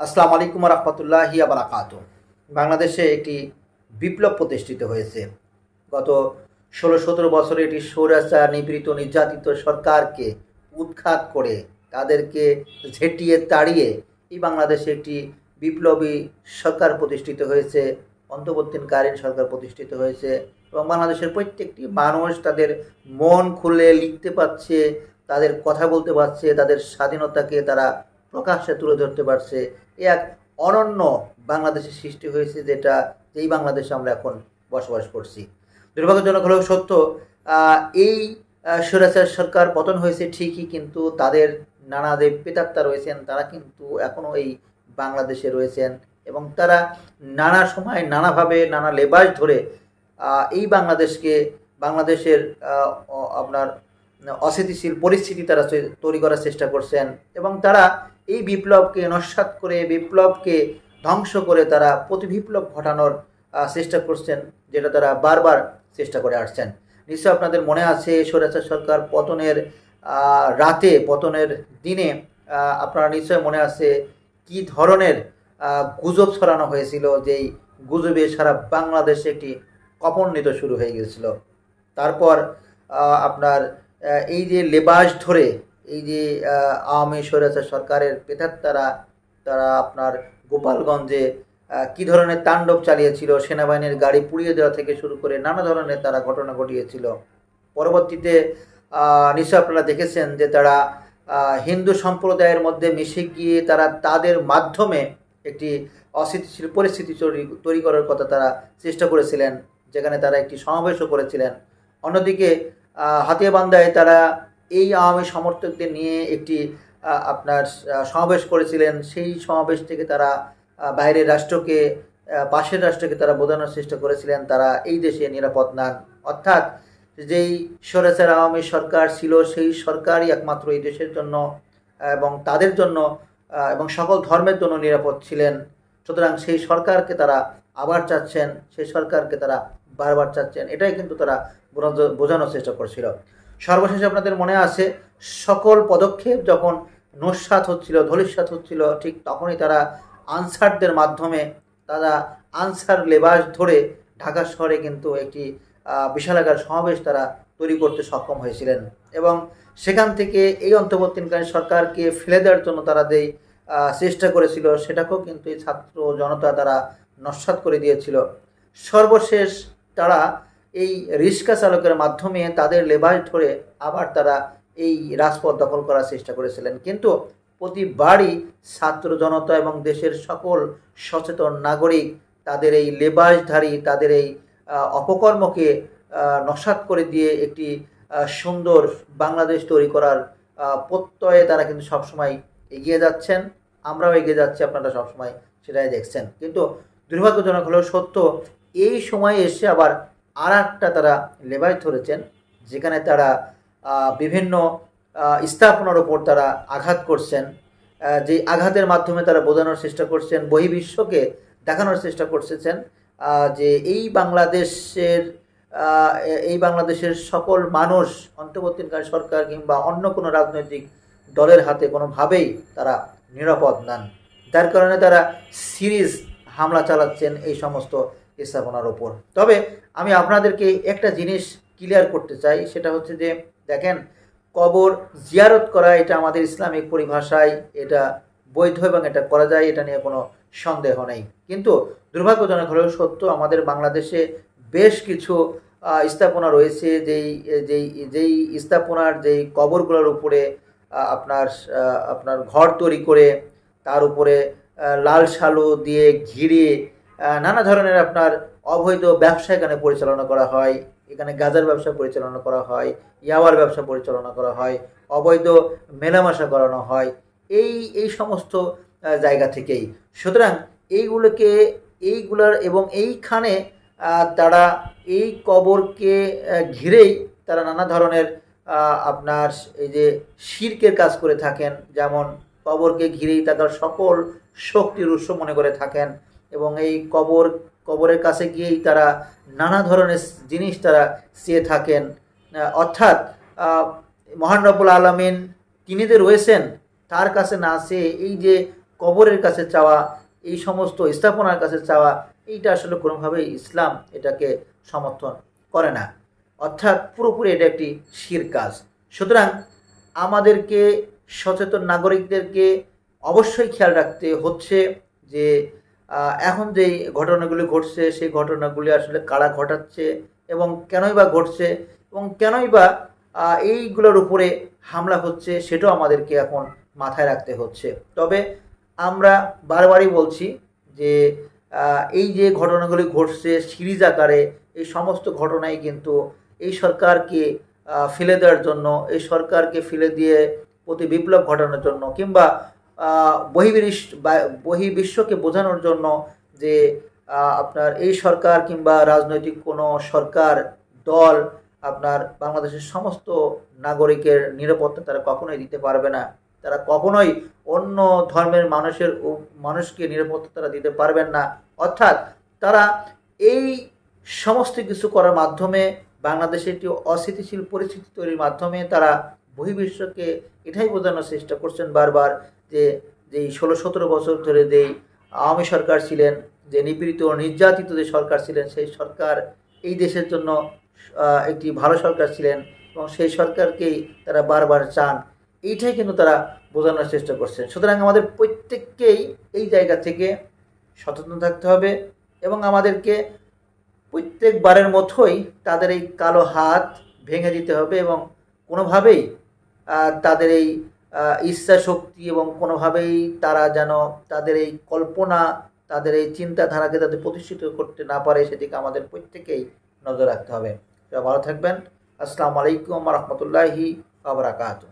আসসালামু আলাইকুম রহমতুল্লাহি আবরাকাত বাংলাদেশে একটি বিপ্লব প্রতিষ্ঠিত হয়েছে। গত ষোলো সতেরো বছরে এটি সৌরাচার নিপীড়িত, নির্যাতিত সরকারকে উৎখাত করে তাদেরকে ঝেঁটিয়ে তাড়িয়ে এই বাংলাদেশে একটি বিপ্লবী সরকার প্রতিষ্ঠিত হয়েছে, অন্তর্বর্তীকালীন সরকার প্রতিষ্ঠিত হয়েছে এবং বাংলাদেশের প্রত্যেকটি মানুষ তাদের মন খুলে লিখতে পারছে, তাদের কথা বলতে পারছে, তাদের স্বাধীনতাকে তারা প্রকাশ্যে তুলে ধরতে পারছে। এ এক অনন্য বাংলাদেশের সৃষ্টি হয়েছে যেটা যেই বাংলাদেশে আমরা এখন বসবাস করছি। দুর্ভাগ্যজনক হলেও সত্য এই আহ, স্বৈরাচার সরকার পতন হয়েছে ঠিকই কিন্তু তাদের নানা দেব পেতাত্তা রয়েছেন তারা কিন্তু এখনও এই বাংলাদেশে রয়েছেন এবং তারা নানা সময় নানাভাবে নানা লেবাস ধরে এই বাংলাদেশকে বাংলাদেশের আপনার অস্থিতিশীল পরিস্থিতি তারা তৈরি করার চেষ্টা করছেন এবং তারা এই বিপ্লবকে, নস্বাত করে বিপ্লবকে ধ্বংস করে তারা প্রতিবিপ্লব ঘটানোর চেষ্টা করছেন, যেটা তারা বারবার চেষ্টা করে আসছেন। নিশ্চয় আপনাদের মনে আছে, স্বৈরাচার সরকার পতনের রাতে, পতনের দিনে আপনারা নিশ্চয় মনে আছে কি ধরনের গুজব ছড়ানো হয়েছিল, যেই গুজবে সারা বাংলাদেশে একটি কপর্ণিত শুরু হয়ে গিয়েছিল। তারপর আপনার এই যে লেবাস ধরে এই যে আওয়ামী স্বৈরাচার সরকারের পেতাত্তারা তারা আপনার গোপালগঞ্জে কি ধরনের তাণ্ডব চালিয়েছিল, সেনাবাহিনীর গাড়ি পুড়িয়ে দেওয়া থেকে শুরু করে নানা ধরনের তারা ঘটনা ঘটিয়েছিল। পরবর্তীতে নিশ্চয় আপনারা দেখেছেন যে তারা হিন্দু সম্প্রদায়ের মধ্যে মিশে গিয়ে তারা তাদের মাধ্যমে একটি অস্থিতিশীল পরিস্থিতি তৈরি করার কথা তারা চেষ্টা করেছিলেন, যেখানে তারা একটি সমাবেশও করেছিলেন। অন্যদিকে হাতিয়াবান্ধায় তারা এই আওয়ামী সমর্থকদের নিয়ে একটি আপনার সমাবেশ করেছিলেন। সেই সমাবেশ থেকে তারা বাইরের রাষ্ট্রকে পাশের রাষ্ট্রকে তারা বোঝানোর চেষ্টা করেছিলেন। তারা এই দেশে নিরাপদ নান অর্থাৎ যেই স্বৈরাচার আওয়ামী সরকার ছিল, সেই সরকারই একমাত্র এই দেশের জন্য, এবং তাদের জন্য এবং সকল ধর্মের জন্য নিরাপদ ছিলেন। সুতরাং সেই সরকারকে তারা আবার চাচ্ছেন, সেই সরকারকে তারা বারবার চাচ্ছেন। এটাই কিন্তু তারা বোঝা- বোঝানোর চেষ্টা করছিল। সর্বশেষে আপনাদের মনে আছে, সকল পদক্ষেপ যখন নস্বাত হচ্ছিল ধলিস্বাত হচ্ছিল, ঠিক তখনই তারা আনসারদের মাধ্যমে, তারা আনসার লেবাস ধরে ঢাকা শহরে কিন্তু একটি বিশালাকার সমাবেশ তারা তৈরি করতে সক্ষম হয়েছিলেন। এবং সেখান থেকে এই অন্তর্বর্তীকালীন সরকারকে ফেলে দেওয়ার জন্য তারা যেই চেষ্টা করেছিল, সেটাকেও কিন্তু এই ছাত্র জনতা তারা নস্বাত করে দিয়েছিল। সর্বশেষ তারা এই রিক্সা চালকের মাধ্যমে তাদের লেবাস ধরে আবার তারা এই রাজপথ দখল করার চেষ্টা করেছিলেন। কিন্তু প্রতিবারই ছাত্র জনতা এবং দেশের সকল সচেতন নাগরিক তাদের এই লেবাসধারী তাদের এই অপকর্মকে আহ, নস্বাত করে দিয়ে একটি সুন্দর বাংলাদেশ তৈরি করার প্রত্যয়ে তারা কিন্তু সবসময় এগিয়ে যাচ্ছেন। আমরাও এগিয়ে যাচ্ছি আপনারা সবসময় সেটাই দেখছেন। কিন্তু দুর্ভাগ্যজনক হলেও সত্য এই সময়ে এসে আবার আর একটা তারা লেবাস ধরেছেন যেখানে তারা বিভিন্ন স্থাপনার ওপর তারা আঘাত করছেন যে আঘাতের মাধ্যমে তারা বোঝানোর চেষ্টা করছেন বহির্বিশ্বকে দেখানোর চেষ্টা করছেন আহ, যে এই বাংলাদেশের এই বাংলাদেশের সকল মানুষ অন্তর্বর্তীকালীন সরকার কিংবা অন্য কোনো রাজনৈতিক দলের হাতে কোনোভাবেই তারা নিরাপদ নন। যার কারণে তারা সিরিজ হামলা চালাচ্ছেন এই সমস্ত স্থাপনার ওপর তবে আমি আপনাদেরকে একটা জিনিস ক্লিয়ার করতে চাই, সেটা হচ্ছে যে, দেখেন, কবর জিয়ারত করা, এটা আমাদের ইসলামিক পরিভাষায় এটা বৈধ এবং এটা করা যায়, এটা নিয়ে কোনো সন্দেহ নেই। কিন্তু দুর্ভাগ্যজনক হলেও সত্য, আমাদের বাংলাদেশে বেশ কিছু স্থাপনা রয়েছে, যেই যেই যেই স্থাপনার, যেই কবরগুলোর উপরে আপনার আপনার ঘর তৈরি করে, তার উপরে লাল শালু দিয়ে ঘিরে নানা ধরনের আপনার অবৈধ ব্যবসা এখানে পরিচালনা করা হয়, এখানে গাজার ব্যবসা পরিচালনা করা হয় ইয়াওয়ার ব্যবসা পরিচালনা করা হয়, অবৈধ মেলামেশা করানো হয়, এই এই সমস্ত জায়গা থেকেই। সুতরাং এইগুলোকে, এইগুলার এবং এইখানে তারা এই কবরকে ঘিরেই তারা নানা ধরনের আপনার এই যে শির্কের কাজ করে থাকেন, যেমন কবরকে ঘিরেই তাদের সকল শক্তির উৎস মনে করে থাকেন এবং এই কবর কবরের কাছে গিয়েই তারা নানা ধরনের জিনিস তারা চেয়ে থাকেন। অর্থাৎ মহান রব্বুল আলমিন তিনি যে রয়েছেন, তার কাছে না চেয়ে এই যে কবরের কাছে চাওয়া, এই সমস্ত স্থাপনার কাছে চাওয়া, এইটা আসলে কোনোভাবেই ইসলাম এটাকে সমর্থন করে না। অর্থাৎ পুরোপুরি এটা একটি শির কাজ। সুতরাং আমাদেরকে সচেতন নাগরিকদেরকে অবশ্যই খেয়াল রাখতে হচ্ছে যে এখন যেই ঘটনাগুলি ঘটছে, সেই ঘটনাগুলি আসলে কারা ঘটাচ্ছে এবং কেনই বা ঘটছে এবং কেনই বা এইগুলোর উপরে হামলা হচ্ছে সেটাও আমাদেরকে এখন মাথায় রাখতে হচ্ছে। তবে আমরা বারবারই বলছি যে এই যে ঘটনাগুলি ঘটছে সিরিজ আকারে, এই সমস্ত ঘটনাই কিন্তু এই সরকারকে ফেলে দেওয়ার জন্য, এই সরকারকে ফেলে দিয়ে প্রতি বিপ্লব ঘটানোর জন্য কিংবা আহ, বহির্বিশ বা- বহির্বিশ্বকে বোঝানোর জন্য যে আপনার এই সরকার কিংবা রাজনৈতিক কোনো সরকার দল আপনার বাংলাদেশের সমস্ত নাগরিকের নিরাপত্তা তারা কখনোই দিতে পারবে না। তারা কখনোই অন্য ধর্মের মানুষের মানুষকে নিরাপত্তা তারা দিতে পারবেন না। অর্থাৎ তারা এই সমস্ত কিছু করার মাধ্যমে বাংলাদেশে একটি অস্থিতিশীল পরিস্থিতি তৈরির মাধ্যমে তারা বহির্বিশ্বকে এটাই বোঝানোর চেষ্টা করছেন বারবার যে যেই ষোলো সতেরো বছর ধরে যেই আওয়ামী সরকার ছিলেন, যে নিপীড়িত ও নির্যাতিত যে সরকার ছিলেন, সেই সরকার এই দেশের জন্য একটি ভালো সরকার ছিলেন এবং সেই সরকারকেই তারা বারবার চান। এইটাই কিন্তু তারা বোঝানোর চেষ্টা করছেন। সুতরাং আমাদের প্রত্যেককেই এই জায়গা থেকে সচেতন থাকতে হবে এবং আমাদেরকে প্রত্যেকবারের মতোই তাদের এই কালো হাত ভেঙে দিতে হবে এবং কোনোভাবেই তাদের এই ইচ্ছা শক্তি এবং কোনোভাবেই তারা যেন তাদের এই কল্পনা, তাদের এই চিন্তাধারাকে তাদের প্রতিষ্ঠিত করতে না পারে, সেদিকে আমাদের প্রত্যেকেই নজর রাখতে হবে। ভালো থাকবেন। আসসালামু আলাইকুম রহমতুল্লাহি আবরাকাতু